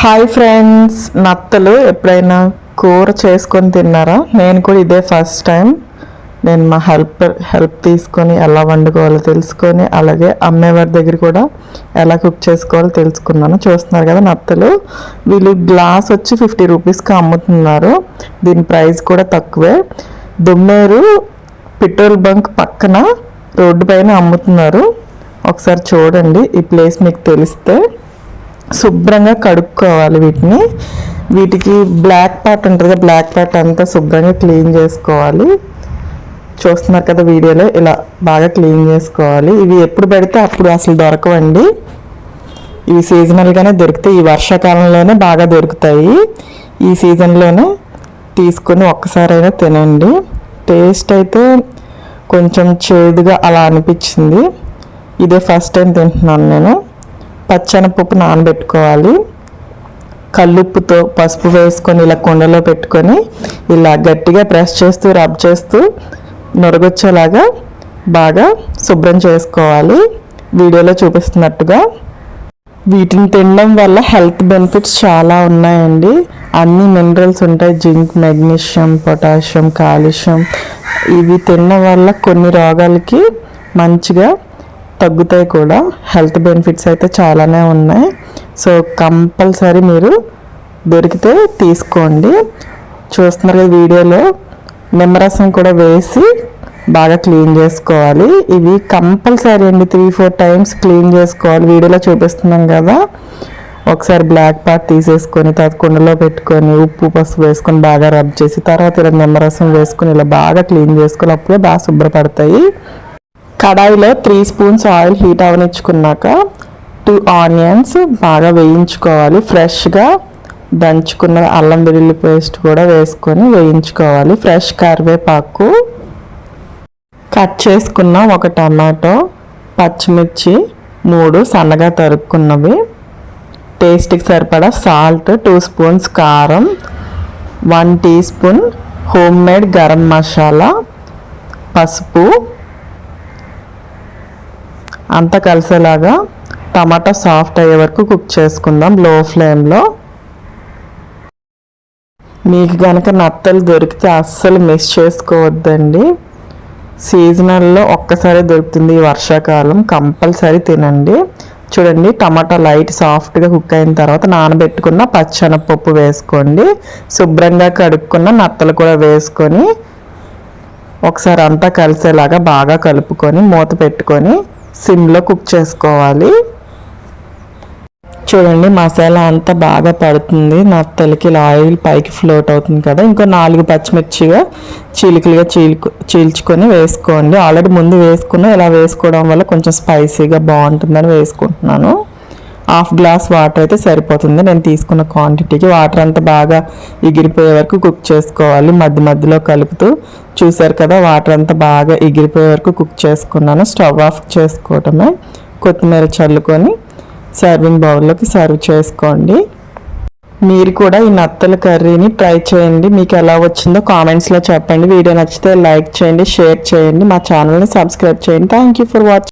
Hi friends నత్తలు ఎప్పుడైనా కూర చేసుకొని తిన్నారా? నేను కూడా ఇదే ఫస్ట్ టైం నేను మా హెల్ప్ హెల్ప్ తీసుకొని ఎలా వండుకోవాలో తెలుసుకొని అలాగే అమ్మేవారి దగ్గర కూడా ఎలా కుక్ చేసుకోవాలో తెలుసుకున్నాను. చూస్తున్నారు కదా నత్తలు? వీళ్ళు గ్లాస్ వచ్చి ఫిఫ్టీ రూపీస్కి అమ్ముతున్నారు. దీని ప్రైస్ కూడా తక్కువే. దుమ్మేరు పెట్రోల్ బంక్ పక్కన రోడ్డు పైన అమ్ముతున్నారు. ఒకసారి చూడండి ఈ ప్లేస్ మీకు తెలిస్తే. శుభ్రంగా కడుక్కోవాలి వీటిని. వీటికి బ్లాక్ పార్ట్ ఉంటుంది కదా బ్లాక్ పార్ట్ అంతా శుభ్రంగా క్లీన్ చేసుకోవాలి. చూస్తున్నారు కదా వీడియోలో ఇలా బాగా క్లీన్ చేసుకోవాలి. ఇవి ఎప్పుడు పెడితే అప్పుడు అసలు దొరకవండి. ఇవి సీజనల్గానే దొరుకుతాయి. ఈ వర్షాకాలంలోనే బాగా దొరుకుతాయి. ఈ సీజన్లోనే తీసుకొని ఒక్కసారైనా తినండి. టేస్ట్ అయితే కొంచెం చేదుగా అలా అనిపించింది. ఇదే ఫస్ట్ టైం తింటున్నాను నేను. పచ్చనపప్పు నానబెట్టుకోవాలి. కల్లుప్పుతో పసుపు వేసుకొని ఇలా కుండలో పెట్టుకొని ఇలా గట్టిగా ప్రెస్ చేస్తూ రబ్ చేస్తూ నొరగొచ్చేలాగా బాగా శుభ్రం చేసుకోవాలి. వీడియోలో చూపిస్తున్నట్టుగా వీటిని తినడం వల్ల హెల్త్ బెనిఫిట్స్ చాలా ఉన్నాయండి. అన్ని మినరల్స్ ఉంటాయి. Zinc magnesium potassium calcium. ఇవి తినడం వల్ల కొన్ని రోగాలకి మంచిగా తగ్గుతాయి కూడా. హెల్త్ బెనిఫిట్స్ అయితే చాలానే ఉన్నాయి. సో కంపల్సరీ మీరు దొరికితే తీసుకోండి. చూస్తున్నారు కదా వీడియోలో నిమ్మరసం కూడా వేసి బాగా క్లీన్ చేసుకోవాలి. ఇవి కంపల్సరీ అండి త్రీ ఫోర్ టైమ్స్ క్లీన్ చేసుకోవాలి. వీడియోలో చూపిస్తున్నాం కదా. ఒకసారి బ్లాక్ పార్ట్ తీసేసుకొని తర్వాత కుండలో పెట్టుకొని ఉప్పు పసుపు వేసుకొని బాగా రబ్ చేసి తర్వాత ఇలా నిమ్మరసం వేసుకొని ఇలా బాగా క్లీన్ చేసుకొని అప్పుడే బాగా శుభ్రపడతాయి. కడాయిలో త్రీ స్పూన్స్ ఆయిల్ హీట్ అవనిచ్చుకున్నాక టూ ఆనియన్స్ బాగా వేయించుకోవాలి. ఫ్రెష్గా దంచుకున్న అల్లం వెల్లుల్లి పేస్ట్ కూడా వేసుకొని వేయించుకోవాలి. ఫ్రెష్ కరివేపాకు. కట్ చేసుకున్న ఒక టమాటో పచ్చిమిర్చి మూడు సన్నగా తరుక్కున్నవి. టేస్ట్కి సరిపడా సాల్ట్ టూ స్పూన్స్ కారం one teaspoon homemade garam masala పసుపు అంతా కలిసేలాగా టమాటా సాఫ్ట్ అయ్యే వరకు కుక్ చేసుకుందాం లో ఫ్లేమ్లో. మీకు కనుక నత్తలు దొరికితే అస్సలు మిస్ చేసుకోవద్దండి. సీజనల్లో ఒక్కసారి దొరుకుతుంది ఈ వర్షాకాలం. కంపల్సరీ తినండి. చూడండి టమాటా లైట్ సాఫ్ట్గా కుక్ అయిన తర్వాత నానబెట్టుకున్న పచ్చనపప్పు వేసుకోండి. శుభ్రంగా కడుక్కున్న నత్తలు కూడా వేసుకొని ఒకసారి అంతా కలిసేలాగా బాగా కలుపుకొని మూత పెట్టుకొని సిమ్లో కుక్ చేసుకోవాలి. చూడండి మసాలా అంతా బాగా పడుతుంది. నత్తలకి ఇలా ఆయిల్ పైకి ఫ్లోట్ అవుతుంది కదా. ఇంకో నాలుగు పచ్చిమిర్చిగా చీలికలుగా చీల్కు చీల్చుకొని వేసుకోండి. ఆల్రెడీ ముందు వేసుకున్నా ఇలా వేసుకోవడం వల్ల కొంచెం స్పైసీగా బాగుంటుందని వేసుకుంటున్నాను. హాఫ్ గ్లాస్ వాటర్ అయితే సరిపోతుంది. నేను తీసుకున్న క్వాంటిటీకి వాటర్ అంతా బాగా ఎగిరిపోయే వరకు కుక్ చేసుకోవాలి. మధ్య మధ్యలో కలుపుతూ చూసారు కదా వాటర్ అంతా బాగా ఎగిరిపోయే వరకు కుక్ చేసుకున్నాను. స్టవ్ ఆఫ్ చేసుకోవటమే. కొత్తిమీర చల్లుకొని సర్వింగ్ బౌల్లోకి సర్వ్ చేసుకోండి. మీరు కూడా ఈ నత్తల కర్రీని ట్రై చేయండి. మీకు ఎలా వచ్చిందో కామెంట్స్లో చెప్పండి. వీడియో నచ్చితే లైక్ చేయండి షేర్ చేయండి. మా ఛానల్ని సబ్స్క్రైబ్ చేయండి. Thank you for watching